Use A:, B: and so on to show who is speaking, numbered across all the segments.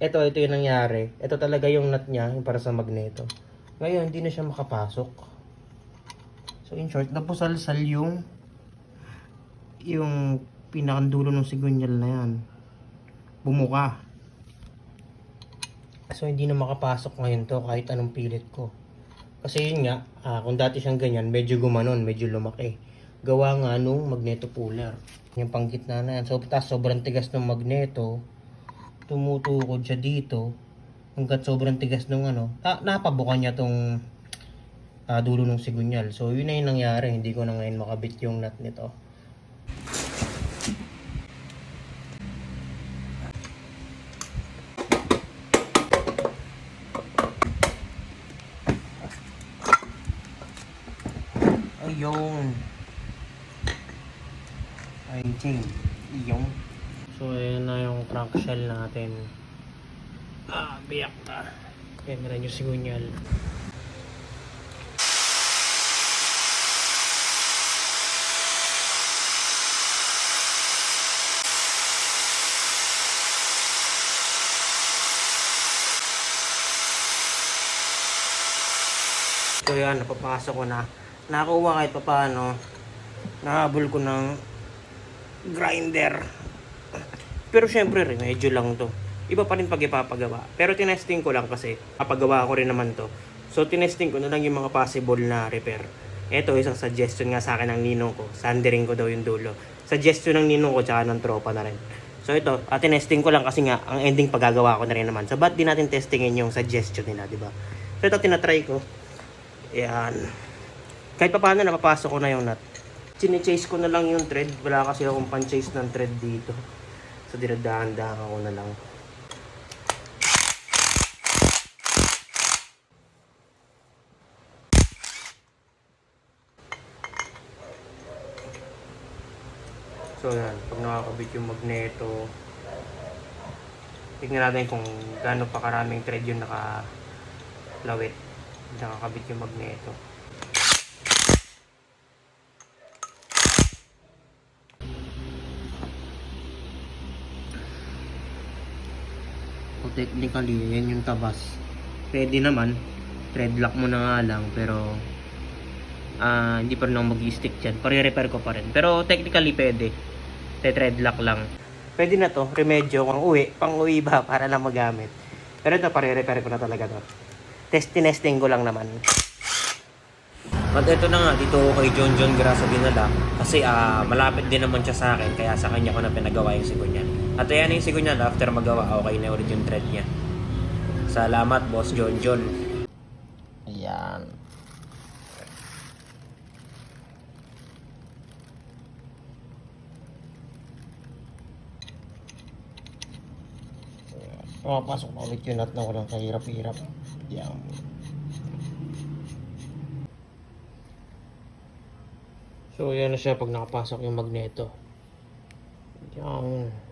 A: Ito, ito yung nangyari. Ito talaga yung nut niya, yung para sa magneto. Ngayon, hindi na siya makapasok. So, in short, napusalsal yung yung pinakandulo ng sigunyal na yan. Bumuka. So, hindi na makapasok ngayon to kahit anong pilit ko. Kasi yun nga, ah, kung dati siyang ganyan, medyo gumanon, medyo lumaki. Gawa nga nung magneto puller. Yung panggitna na yan. So, tas sobrang tigas ng magneto, tumutukod siya dito hanggat sobrang tigas nung ano, na, napabukan niya tong ah, dulo ng sigunyal. So, yun na yung nangyari. Hindi ko na ngayon makabit yung nut nito. Ayun. Ayun, chain. Ayun. So, ayan na yung crank shell natin. Ah, biyak na. Na yung sigunyal. So yan, napapasok ko na. Nakakuha kahit pa paano. Nahabol ko ng grinder. Pero syempre, remedyo lang to. Iba pa rin pag ipapagawa. Pero tinesting ko lang kasi, papagawa ko rin naman to. So, tinesting ko na lang yung mga possible na repair. Ito, isang suggestion nga sa akin ng ninong ko. Sandering ko daw yung dulo. Suggestion ng ninong ko, tsaka ng tropa na rin. So, ito, ah, tinesting ko lang kasi nga, ang ending pagagawa ko na rin naman. So, ba't di natin testingin yung suggestion nila, di ba? So, ito, tinatry ko. Ayan. Kahit pa paano, napapasok ko na yung nut. Chine-chase ko na lang yung thread. Wala kasi akong pan-chase ng thread dito. So, dinadahan-dahan ko na lang. So, yan. Pag nakakabit yung magneto, tignan natin kung gaano pa karaming thread yung nakalawit. Nakakabit yung magneto. So technically, yan yung tabas. Pwede naman. Thread lock mo na nga lang, pero ah hindi pa rin ako mag-stick dyan. Pare-repair ko pa rin. Pero technically, pwede. Te-thread lock lang. Pwede na to. Remedyo kung uwi. Pang uwi ba para lang magamit. Pero ito, pare-repair ko na talaga to. Test tinesting ko lang naman. At ito na nga, dito ako kay John John Grasa dinala. Kasi ah malapit din naman siya sa akin, kaya sa kanya ko na pinagawa yung sigunyan. At ayan yung sigunyan, after magawa, okay na ulit yung thread niya. Salamat, Boss John John. Ayan. Pumapasok na ulit yung nut na walang kahirap-hirap. Yan. So, yan na siya pag nakapasok yung magneto. Yan.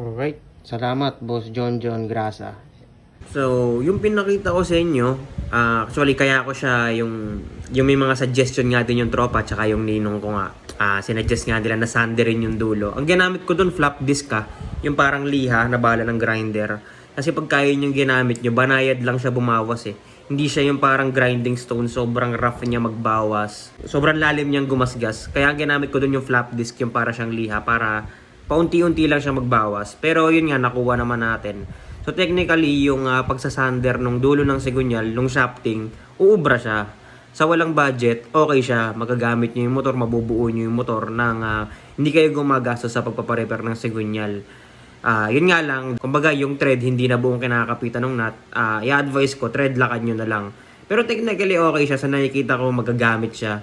A: Alright. Salamat, Boss John John Grasa. So, yung pinakita ko sa inyo, ah, actually kaya ko siya yung yung may mga suggestion nga din yung tropa tsaka yung ninong ko nga. Ah, sinuggest nga nila na sanderin yung dulo. Ang ginamit ko doon flap disc ka, yung parang liha na bala ng grinder. Kasi pag kaya yung ginamit nyo, banayad lang siya bumawas eh. Hindi siya yung parang grinding stone, sobrang rough niya magbawas. Sobrang lalim niyang gumasgas. Kaya ang ginamit ko doon yung flap disc, yung para siyang liha, para paunti-unti lang siya magbawas. Pero yun nga, nakuha naman natin. So technically, yung ah, pagsasander nung dulo ng sigunyal, nung shafting, uubra siya. Sa walang budget, okay siya. Magagamit nyo yung motor, mabubuo nyo yung motor nang ah, hindi kayo gumagastos sa pagpaparepair ng sigunyal. Ah, yun nga lang, kumbaga yung thread hindi na buong kinakapitan ng nut. Ah, i-advise ko, thread lakad nyo na lang. Pero technically okay siya, sa nakikita ko magagamit siya.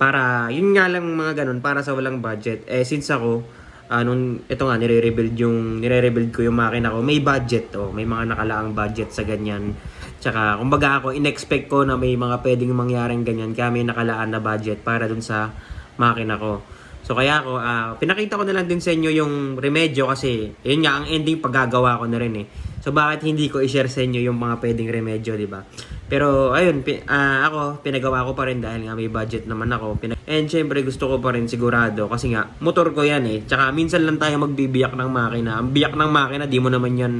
A: Para, yun nga lang mga ganun, para sa walang budget. Eh, since ako, ah, nung, ito nga, nire-rebuild yung, nire-rebuild ko yung makina ko, may budget to, may mga nakalaang budget sa ganyan. Tsaka, kumbaga ako, in-expect ko na may mga pwedeng mangyaring ganyan, kaya may nakalaan na budget para dun sa makina ko. So kaya ako, ah, pinakita ko na lang din sa inyo yung remedyo kasi yun nga ang ending paggagawa ko na rin eh. So bakit hindi ko i-share sa inyo yung mga pwedeng remedyo, di ba?
B: Pero ayun, pi- ah, ako, pinagawa ko pa rin dahil nga may budget naman ako. Pina- And syempre gusto ko pa rin sigurado kasi nga motor ko yan eh. Tsaka minsan lang tayo magbibiyak ng makina. Ang biyak ng makina, di mo naman yan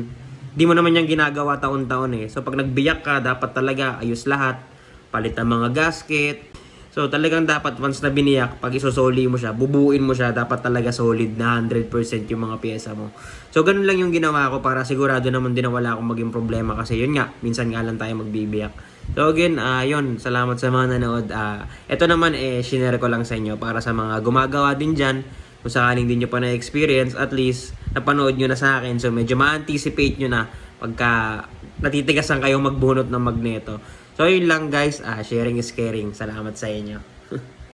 B: di mo naman yan ginagawa taon-taon eh. So pag nagbiyak ka, dapat talaga ayos lahat. Palit ang mga gasket. So talagang dapat once na biniyak, pag isosoli mo siya, bubuin mo siya, dapat talaga solid na 100% yung mga pyesa mo. So ganun lang yung ginawa ko para sigurado naman din na wala akong maging problema kasi yun nga, minsan nga lang tayo magbibiyak. So again, ah yun, salamat sa mga nanood. Ah ito naman eh, shinare ko lang sa inyo para sa mga gumagawa din dyan, kung sakaling din nyo pa na-experience, at least napanood nyo na sa akin. So medyo ma-anticipate nyo na pagka natitigasan kayong magbunot ng magneto. So yun lang guys, ah sharing is caring. Salamat sa inyo.